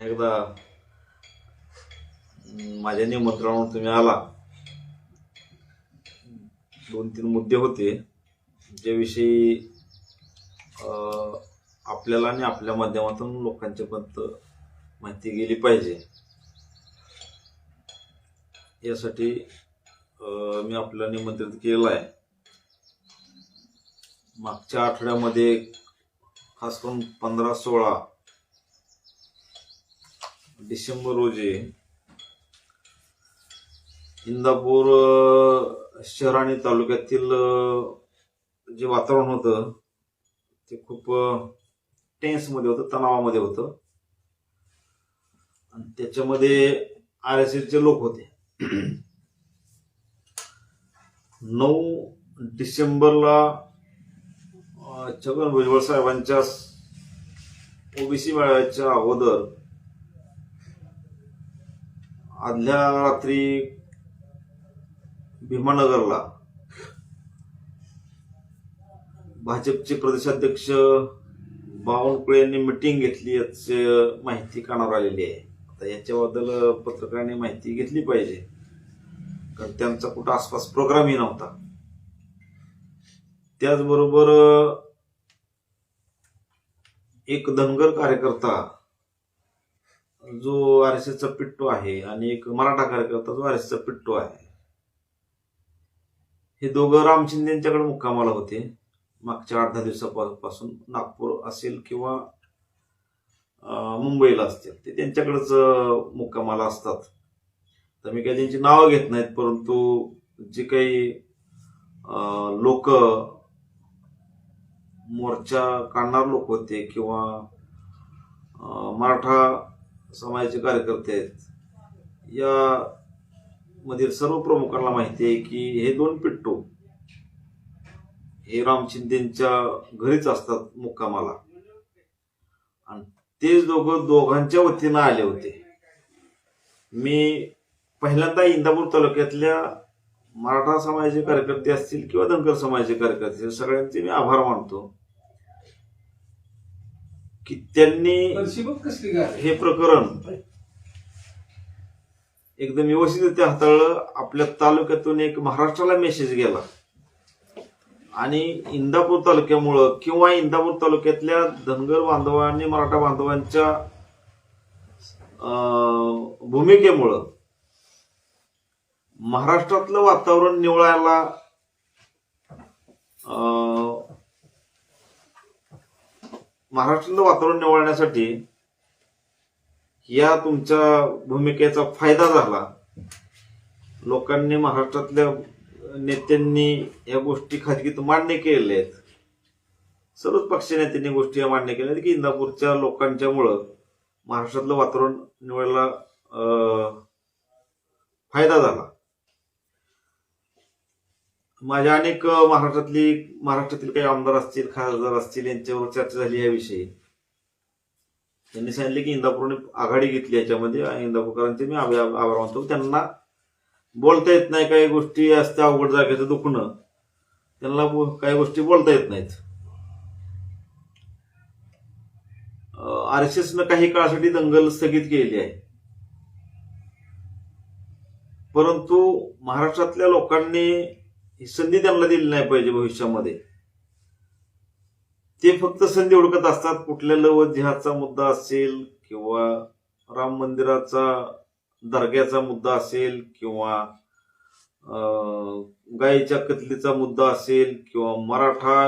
एकदा माझ्या निमंत्रणावर तुम्ही आला. दोन तीन मुद्दे होते. ज्याविषयी आपल्याला आणि आपल्या माध्यमातून लोकांच्या पर्यंत माहिती गेली पाहिजे. यासाठी मी आपल्याला निमंत्रित केलं आहे. मागच्या आठवड्यामध्ये खास करून पंधरा सोळा डिसेंबर रोजी इंदापूर शहर आणि तालुक्यातील जे वातावरण होतं ते खूप टेन्समध्ये होतं तणावामध्ये होतं. आणि त्याच्यामध्ये आर एस एसचे लोक होते. नऊ डिसेंबरला छगन भुजबळ साहेबांच्या ओबीसी मेळाव्याच्या अगोदर आदल्या रात्री भीमानगरला भाजपचे प्रदेशाध्यक्ष बावनकुळे यांनी मिटिंग घेतली याची माहिती कानावर आलेली आहे. आता याच्याबद्दल पत्रकारांनी माहिती घेतली पाहिजे. कारण त्यांचा कुठं आसपास प्रोग्रामही नव्हता. त्याचबरोबर एक धनगर कार्यकर्ता जो आर एस एसचा पिट्टो आहे आणि एक मराठा कार्यकर्ता जो आर एस एसचा पिट्टो आहे. हे दोघं राम शिंदे यांच्याकडे मुक्कामाला होते. मागच्या आठ दहा दिवसापासून नागपूर असेल किंवा मुंबईला असतील. ते त्यांच्याकडेच मुक्कामाला असतात. तर मी काही त्यांची नावं घेत नाहीत परंतु जे काही लोक मोर्चा काढणार लोक होते किंवा मराठा समाजाचे कार्यकर्ते आहेत. या मधील सर्व प्रमुखांना माहिती आहे की हे दोन पिट्टू हे राम शिंदेच्या घरीच असतात मुक्कामाला. आणि तेच दोघं दोघांच्या वतीनं आले होते. मी पहिल्यांदा इंदापूर तालुक्यातल्या मराठा समाजाचे कार्यकर्ते असतील किंवा धनगर समाजाचे कार्यकर्ते असतील सगळ्यांचे मी आभार मानतो. की त्यांनी कसली हे प्रकरण एकदम व्यवस्थितरित्या हाताळलं. आपल्या तालुक्यातून एक महाराष्ट्राला मेसेज गेला. आणि इंदापूर तालुक्यामुळं किंवा इंदापूर तालुक्यातल्या धनगर बांधवांनी मराठा बांधवांच्या अं, भूमिकेमुळं महाराष्ट्रातलं वातावरण निवळायला अं, महाराष्ट्रातलं वातावरण निवळण्यासाठी या तुमच्या भूमिकेचा फायदा झाला. लोकांनी महाराष्ट्रातल्या नेत्यांनी या गोष्टी खाजगीत मान्य केलेल्या आहेत सर्वच पक्ष नेत्यांनी गोष्टी या मान्य केल्या आहेत की इंदापूरच्या लोकांच्यामुळं महाराष्ट्रातलं वातावरण निवडायला फायदा झाला. माझ्या अनेक महाराष्ट्रातली महाराष्ट्रातील काही आमदार असतील खासदार असतील यांच्यावर चर्चा झाली याविषयी. त्यांनी सांगितले की इंदापूरने आघाडी घेतली याच्यामध्ये आणि इंदापूरकरांचे मी आभार आभार मानतो. त्यांना बोलता येत नाही काही गोष्टी असत्या अवघड जागेचं दुखणं. त्यांना काही गोष्टी बोलता येत नाहीत. आर एस एसनं काही काळासाठी दंगल स्थगित केलेली आहे. परंतु महाराष्ट्रातल्या लोकांनी ही संधी त्यांना दिली नाही पाहिजे भविष्यामध्ये. ते फक्त संधी हुडकत असतात. कुठल्या लव मुद्दा असेल किंवा राम मंदिराचा दर्ग्याचा मुद्दा असेल किंवा गायीच्या कतलीचा मुद्दा असेल किंवा मराठा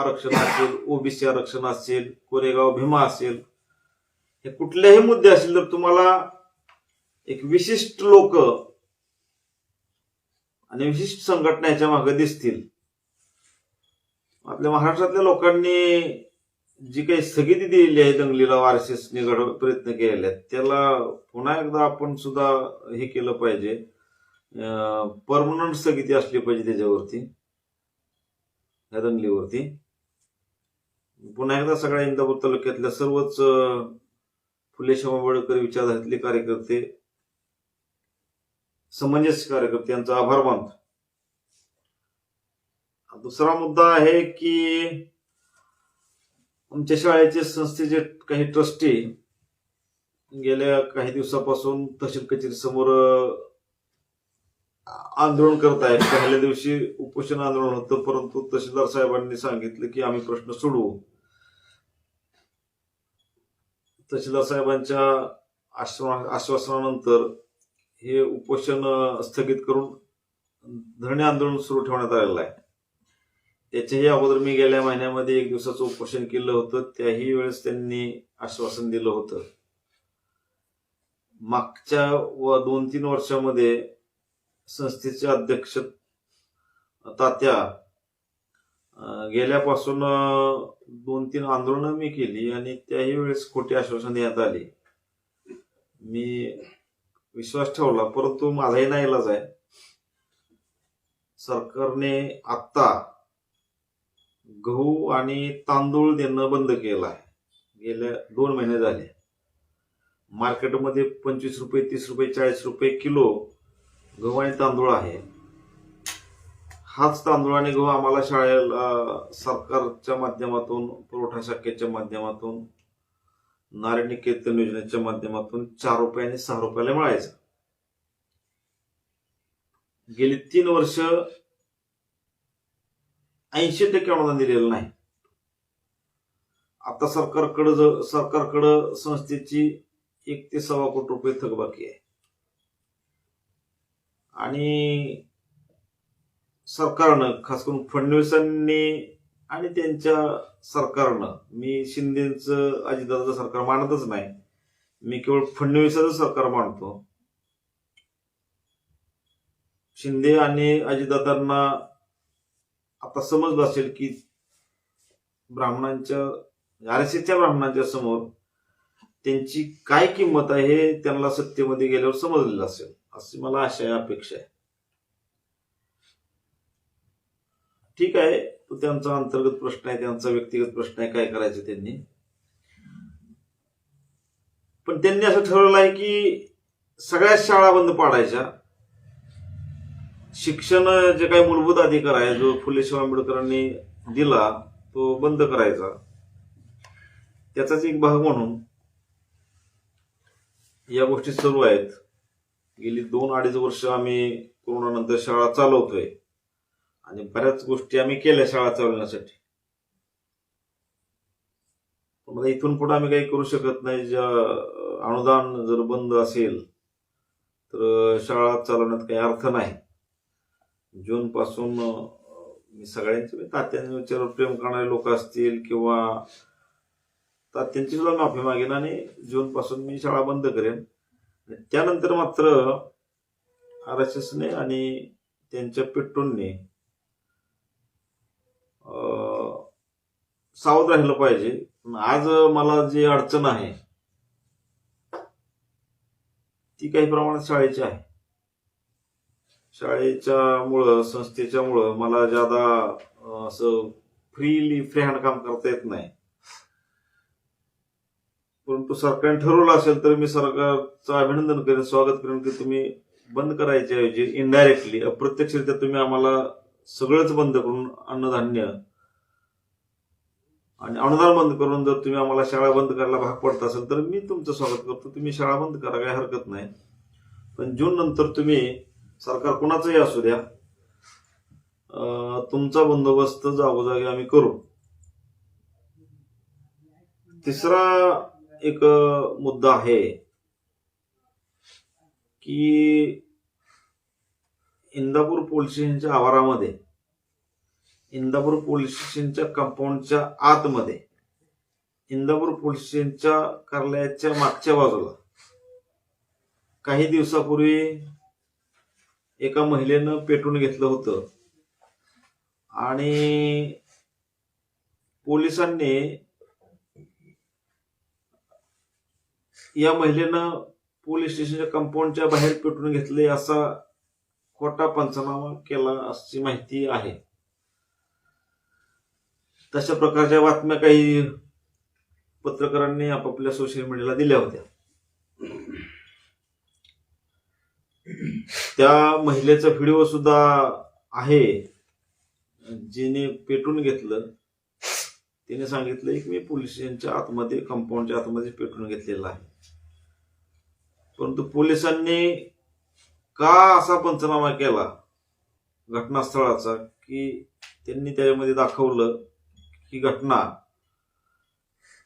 आरक्षण असेल ओबीसी आरक्षण असेल कोरेगाव भीमा असेल हे कुठलेही मुद्दे असतील तर तुम्हाला एक विशिष्ट लोक आणि विशिष्ट संघटना याच्या मागे दिसतील. आपल्या महाराष्ट्रातल्या लोकांनी जी काही स्थगिती दिलेली आहे दंगलीला वारसेस निघड प्रयत्न केलेले आहेत त्याला पुन्हा एकदा आपण सुद्धा हे केलं पाहिजे. परमनंट स्थगिती असली पाहिजे त्याच्यावरती या दंगलीवरती. पुन्हा एकदा सगळ्या इंदापूर तालुक्यातल्या सर्वच फुले शाहू आंबेडकर विचारधारेतले कार्यकर्ते समंजस्य कार्यकर्ते यांचा आभार मानतो. दुसरा मुद्दा आहे की आमच्या शाळेचे संस्थेचे काही ट्रस्टी गेल्या काही दिवसापासून तहसील कचेरी समोर आंदोलन करत आहेत. पहिल्या दिवशी उपोषण आंदोलन होतं परंतु तहसीलदार साहेबांनी सांगितलं की आम्ही प्रश्न सोडवू. तहसीलदार साहेबांच्या आश्वा- आश्वासनानंतर हे उपोषण स्थगित करून धरणे आंदोलन सुरू ठेवण्यात आलेलं आहे. त्याच्याही अगोदर मी गेल्या महिन्यामध्ये एक दिवसाचं उपोषण केलं होतं. त्याही वेळेस त्यांनी आश्वासन दिलं होतं. मागच्या व दोन तीन वर्षामध्ये संस्थेचे अध्यक्ष तात्या गेल्यापासून दोन तीन आंदोलनं मी केली आणि त्याही वेळेस खोटी आश्वासन देण्यात आली. मी विश्वास ठेवला परंतु माझाही ना इलाज आहे. सरकारने आत्ता गहू आणि तांदूळ देणं बंद केलं आहे. गेल्या दोन महिने झाले. मार्केटमध्ये पंचवीस रुपये तीस रुपये चाळीस रुपये किलो गहू आणि तांदूळ आहे. हाच तांदूळ आणि गहू आम्हाला शाळेला सरकारच्या माध्यमातून पुरवठा शाखेच्या माध्यमातून नारायणी योजनेच्या माध्यमातून चार रुपये आणि सहा रुपयाला मिळायचा. गेली तीन वर्ष ऐंशी टक्के अनुदान दिलेलं नाही. आता सरकारकडं ज- सरकारकडं संस्थेची एक ते सव्वा कोटी रुपये थकबाकी आहे. आणि सरकारनं खास करून फडणवीसांनी आणि त्यांच्या सरकारनं मी शिंदेचं अजितदादाचं सरकार मानतच नाही. मी केवळ फडणवीसाचं सरकार मानतो. शिंदे आणि अजितदादांना आता समजलं असेल की ब्राह्मणांच्या आर एस एसच्या ब्राह्मणांच्या समोर त्यांची काय किंमत आहे हे त्यांना सत्तेमध्ये गेल्यावर समजलेलं असेल अशी मला आशा अपेक्षा आहे. ठीक आहे. तो त्यांचा अंतर्गत प्रश्न आहे त्यांचा व्यक्तिगत प्रश्न आहे काय करायचं त्यांनी? पण त्यांनी असं ठरवलं आहे की सगळ्याच शाळा बंद पाडायच्या. शिक्षण जे काही मूलभूत अधिकार आहे जो फुले शाहू आंबेडकरांनी दिला तो बंद करायचा. त्याचाच एक भाग म्हणून या गोष्टी सुरू आहेत. गेली दोन अडीच वर्ष आम्ही कोरोनानंतर शाळा चालवतोय. आणि बऱ्याच गोष्टी आम्ही केल्या शाळा चालवण्यासाठी. इथून पुढे आम्ही काही करू शकत नाही. ज्या अनुदान जर बंद असेल तर शाळा चालवण्यात काही अर्थ नाही. जून पासून मी सगळ्यांचे म्हणजे तात्यांच्या विचारावर प्रेम करणारे लोक असतील किंवा तात्यांची सुद्धा माफी मागेन आणि जून पासून मी शाळा बंद करेन. त्यानंतर मात्र आर एस एसने आणि त्यांच्या पेट्रोलने सावध राहिलं पाहिजे. आज मला जी अडचण आहे ती काही प्रमाणात शाळेची आहे. शाळेच्या मुळं संस्थेच्या मुळं मला ज्यादा असं फ्रीली फ्री हँड काम करता येत नाही. परंतु सरकारने ठरवलं असेल तर मी सरकारचं अभिनंदन करेन स्वागत करेन की तुम्ही बंद करायच्या ऐवजी इनडायरेक्टली अप्रत्यक्षरित्या तुम्ही आम्हाला सगळंच बंद करून अन्नधान्य आणि अनुदान बंद करून जर तुम्ही आम्हाला शाळा बंद करायला भाग पडत असेल तर मी तुमचं स्वागत करतो. तुम्ही शाळा बंद करा काही हरकत नाही. पण जून नंतर तुम्ही सरकार कुणाचंही असू द्या तुमचा बंदोबस्त जागोजागी आम्ही करू. तिसरा एक मुद्दा आहे की इंदापूर पोलीस स्टेशनच्या आवारामध्ये इंदापूर पोलीस स्टेशनच्या कंपाऊंडच्या आतमध्ये. इंदापूर पोलीस स्टेशनच्या कार्यालयाच्या मागच्या बाजूला. काही दिवसापूर्वी एका महिलेनं पेटून घेतलं होतं. आणि पोलिसांनी या महिलेनं पोलीस स्टेशनच्या कंपाऊंडच्या बाहेर पेटून घेतले असा खोटा पंचनामा केला अशी माहिती आहे. तशा प्रकारच्या बातम्या काही पत्रकारांनी आपापल्या सोशल मीडियाला दिल्या होत्या. त्या महिलेचा व्हिडिओ सुद्धा आहे. जिने पेटून घेतलं तिने सांगितलं की मी पोलिसांच्या आतमध्ये कंपाऊंडच्या आतमध्ये पेटून घेतलेलं आहे. परंतु पोलिसांनी का असा पंचनामा केला घटनास्थळाचा की त्यांनी त्याच्यामध्ये दाखवलं ही घटना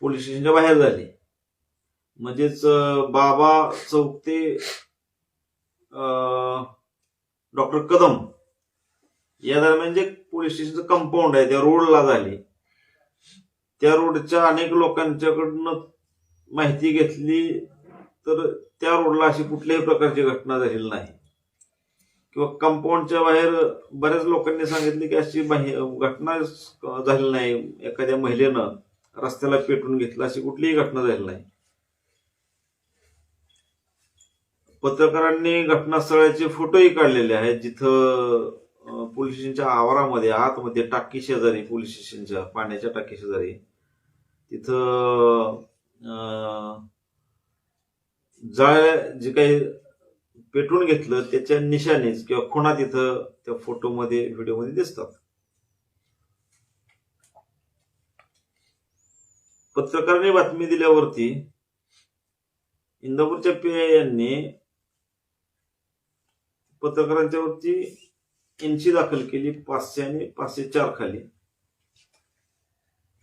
पोलीस स्टेशनच्या बाहेर झाली. म्हणजेच बाबा चौक ते डॉक्टर कदम या दरम्यान जे पोलीस स्टेशनचं कंपाऊंड आहे त्या रोडला झाली. त्या रोडच्या अनेक लोकांच्याकडनं माहिती घेतली तर त्या रोडला अशी कुठल्याही प्रकारची घटना झालेली नाही. किंवा कंपाऊंडच्या बाहेर बऱ्याच लोकांनी सांगितले की अशी घटना झालेली नाही. एखाद्या महिलेनं रस्त्याला पेटून घेतलं अशी कुठलीही घटना झाली नाही. पत्रकारांनी घटनास्थळाचे फोटोही काढलेले आहेत. जिथं पोलीस स्टेशनच्या आवारामध्ये आतमध्ये टाकी शेजारी पोलीस स्टेशनच्या पाण्याच्या टाकी शेजारी तिथं जाळ्या जे काही पेटवून घेतलं त्याच्या निशाणीच किंवा खुणा तिथं त्या फोटोमध्ये व्हिडिओमध्ये दिसतात. पत्रकारांनी बातमी दिल्यावरती इंदापूरच्या पीआय यांनी पत्रकारांच्या वरती एनशी दाखल केली पाचशे आणि पाचशे चार खाली.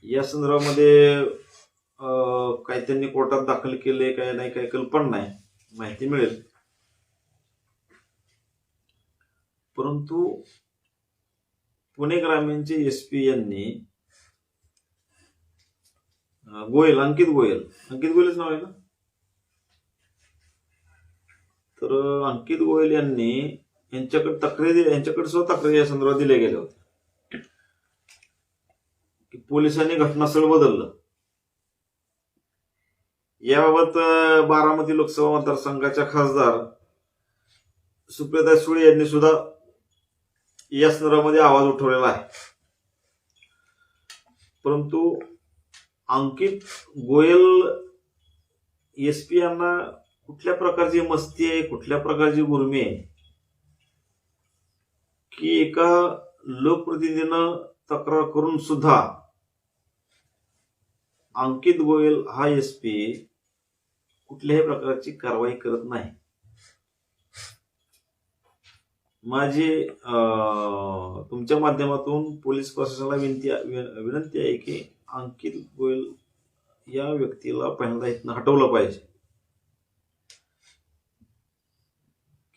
या संदर्भामध्ये काही त्यांनी कोर्टात दाखल केले काय नाही काही कल्पना नाही. माहिती मिळेल. परंतु पुणे ग्रामीणचे एस पी यांनी गोयल अंकित गोयल. अंकित गोयलच नाव आहे ना? तर अंकित गोयल यांनी यांच्याकडे तक्रारी यांच्याकडे सुद्धा तक्रारी या संदर्भात दिल्या गेल्या होत्या. की पोलिसांनी घटनास्थळ बदललं. याबाबत बारामती लोकसभा मतदारसंघाच्या खासदार सुप्रिया सुळे यांनी सुद्धा या संदर्भामध्ये आवाज उठवलेला आहे. परंतु अंकित गोयल एस पी यांना कुठल्या प्रकारची मस्ती आहे कुठल्या प्रकारची गुरमी आहे? की एका लोकप्रतिनिधीनं तक्रार करून सुद्धा अंकित गोयल हा एस पी कुठल्याही प्रकारची कारवाई करत नाही. माझी तुमच्या माध्यमातून पोलीस प्रशासनाला विनंती विन- विनंती आहे की अंकित गोयल या व्यक्तीला पहिल्यांदा इथनं हटवलं पाहिजे.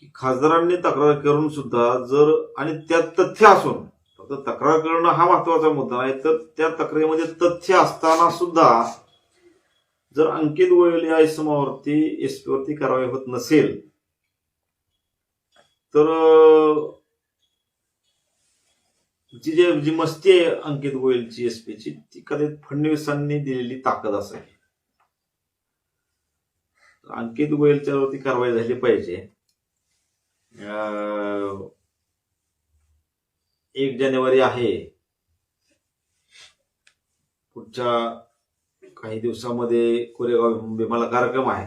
की खासदारांनी तक्रार करून सुद्धा जर आणि त्यात तथ्य असून फक्त तक्रार करणं हा महत्त्वाचा मुद्दा आहे तर त्या तक्रारीमध्ये तथ्य असताना सुद्धा जर अंकित गोयल या इसमावरती एसपी वरती कारवाई होत नसेल तर जी जे जी मस्ती आहे अंकित गोयलची एसपीची ती कदाचित फडणवीसांनी दिलेली ताकद असावी अंकित गोयलच्या वरती कारवाई झाली पाहिजे. एक जानेवारी आहे. पुढच्या काही दिवसामध्ये कोरेगाव भीमाला कार्यक्रम आहे.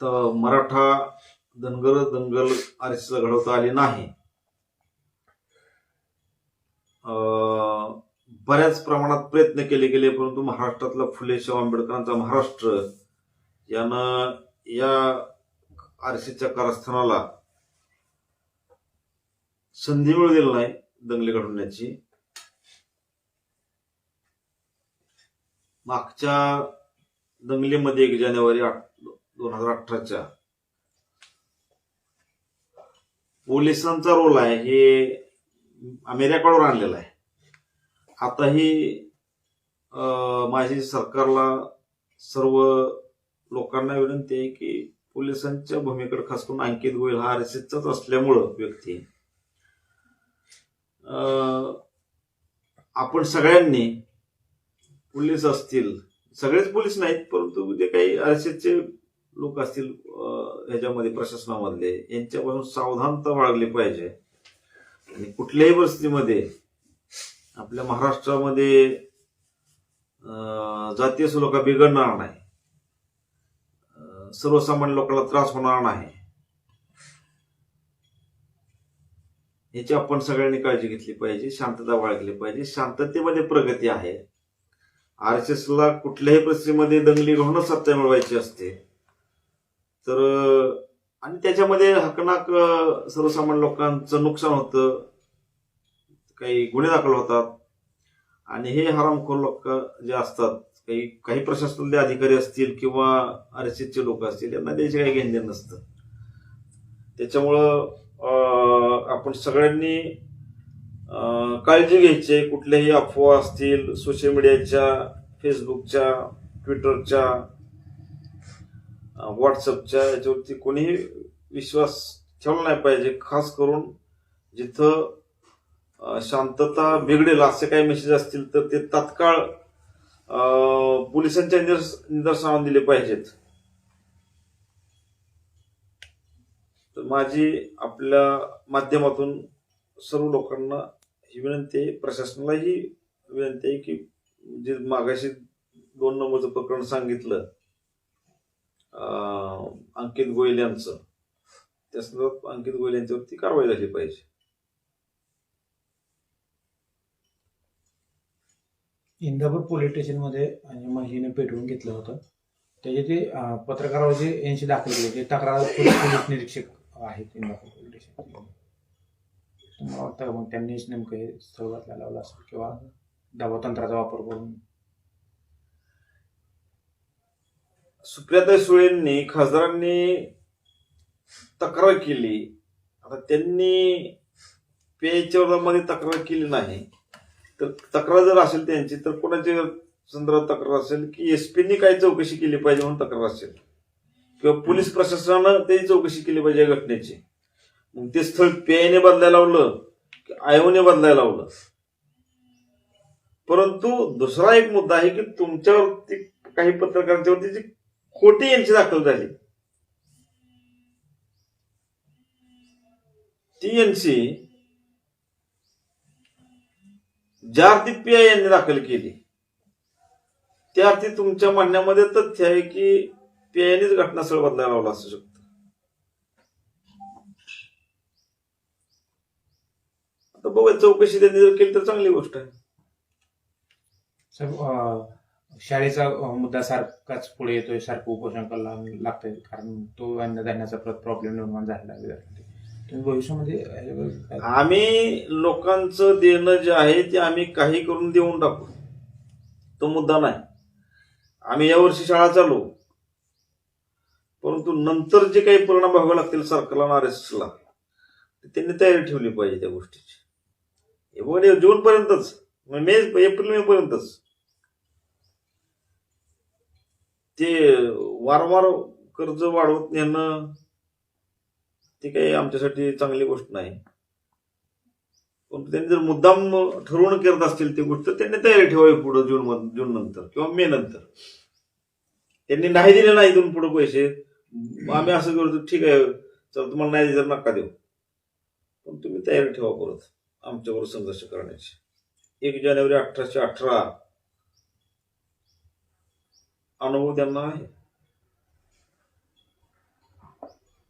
आता मराठा धनगर दंगल आरसीला घडवता आली नाही. बऱ्याच प्रमाणात प्रयत्न केले गेले परंतु महाराष्ट्रातला फुले शाहू आंबेडकरांचा महाराष्ट्र यानं या आरसीच्या कारस्थानाला संधी मिळू दिली नाही दंगली घडवण्याची. मागच्या दंगलीमध्ये एक जानेवारी आठ दोन हजार अठराच्या. पोलिसांचा रोल आहे हे अमेरिकाकडून आणलेला आहे. आताही ही माझी सरकारला सर्व लोकांना विनंती आहे की पोलिसांच्या भूमिकेकडे खास करून अंकित गोयल हा आर एस एसचाच असल्यामुळं व्यक्ती आपण सगळ्यांनी पोलीस असतील सगळेच पोलीस नाहीत परंतु जे काही आर एस एसचे लोक असतील ह्याच्यामध्ये प्रशासनामधले यांच्यापासून सावधानता बाळगली पाहिजे. आणि कुठल्याही परिस्थितीमध्ये आपल्या महाराष्ट्रामध्ये जातीय सुलोका बिघडणार नाही. सर्वसामान्य लोकांना त्रास होणार नाही. याची आपण सगळ्यांनी काळजी घेतली पाहिजे शांतता बाळगली पाहिजे. शांततेमध्ये प्रगती आहे. आर एस एसला कुठल्याही परिस्थितीमध्ये दंगली घडूनच सत्ता मिळवायची असते. तर आणि त्याच्यामध्ये हकनाक सर्वसामान्य लोकांचं नुकसान होतं. काही गुन्हे दाखल होतात. आणि हे हरामखोर लोक जे असतात काही काही प्रशासनातले अधिकारी असतील किंवा आर एस एसचे लोक असतील यांना त्याचे काही घेणं नसतं. त्याच्यामुळं आपण सगळ्यांनी काळजी घ्यायची. कुठल्याही अफवा असतील सोशल मीडियाच्या फेसबुकच्या ट्विटरच्या व्हॉट्सअपच्या याच्यावरती कोणीही विश्वास ठेवला नाही पाहिजे. खास करून जिथं शांतता बिघडेल असे काही मेसेज असतील तर ते तात्काळ पोलिसांच्या निदर्श निदर्शनावर दिले पाहिजेत. तर माझी आपल्या माध्यमातून सर्व लोकांना ही विनंती आहे प्रशासनालाही विनंती आहे की जे मागाशी दोन नंबरचं प्रकरण सांगितलं अंकित गोयल यांचं त्या संदर्भात अंकित गोयल यांच्यावरती कारवाई झाली पाहिजे. इंदापूर पोलीस स्टेशनमध्ये आणि महिलेने पेटवून घेतलं होतं. त्याचे ते पत्रकारावर जे यांची दाखल केली ते तक्रार पोलीस निरीक्षक आहेत इंदापूर पोलीस स्टेशन मला वाटतं का मग त्यांनीच नेमकं हे स्थळ घातला लावलं असेल किंवा दबावतंत्राचा वापर करून सुप्रियाताई सुळेंनी खासदारांनी तक्रार केली. आता त्यांनी पेच्या मध्ये तक्रार केली नाही. तर तक्रार जर असेल त्यांची तर कोणाच्या संदर्भात तक्रार असेल? की एसपीनी काय चौकशी केली पाहिजे म्हणून तक्रार असेल? किंवा पोलीस प्रशासनानं त्याची चौकशी केली पाहिजे या घटनेची? मग ते स्थळ पेयने बदलायला लावलं की आयोने बदलायला लावलं? परंतु दुसरा एक मुद्दा आहे की तुमच्यावरती काही पत्रकारांच्यावरती जी खोटे यांची दाखल झाली. ती यांची ज्या पी आय यांनी दाखल केली. त्या अर्थी तुमच्या म्हणण्यामध्ये तथ्य आहे की पीआयनेच घटनास्थळ बदलायला लावला असू शकतो. आता बघूया चौकशी त्यांनी जर केली तर चांगली गोष्ट आहे. शाळेचा मुद्दा सारखाच पुढे येतोय सारखं उपोषण करायला लागतंय. कारण तो अन्नधान्याचा प्रॉब्लेम निर्माण झालेला तुम्ही भविष्यामध्ये आम्ही लोकांचं देणं जे आहे ते आम्ही काही करून देऊन टाकू. तो मुद्दा नाही. आम्ही यावर्षी शाळा चालू. परंतु नंतर जे काही परिणाम व्हावे लागतील सरकारला आर एस एसला त्यांनी तयारी ठेवली पाहिजे त्या गोष्टीची. हे जूनपर्यंतच. जून पर्यंतच मे एप्रिल मे पर्यंतच ते वारंवार कर्ज वाढवत नेणं ते काही आमच्यासाठी चांगली गोष्ट नाही. पण त्यांनी जर मुद्दाम ठरवून करत असतील ती गोष्ट त्यांनी तयारी ठेवावी पुढे जून जून नंतर किंवा मे नंतर. त्यांनी नाही दिले नाही इथून पुढे पैसे आम्ही असं करतो ठीक आहे चल तुम्हाला नाही दिलं नका देऊ. पण तुम्ही तयारी ठेवा परत आमच्याबरोबर संघर्ष करण्याची. एक जानेवारी अठराशे अठरा अनुभव त्यांना आहे.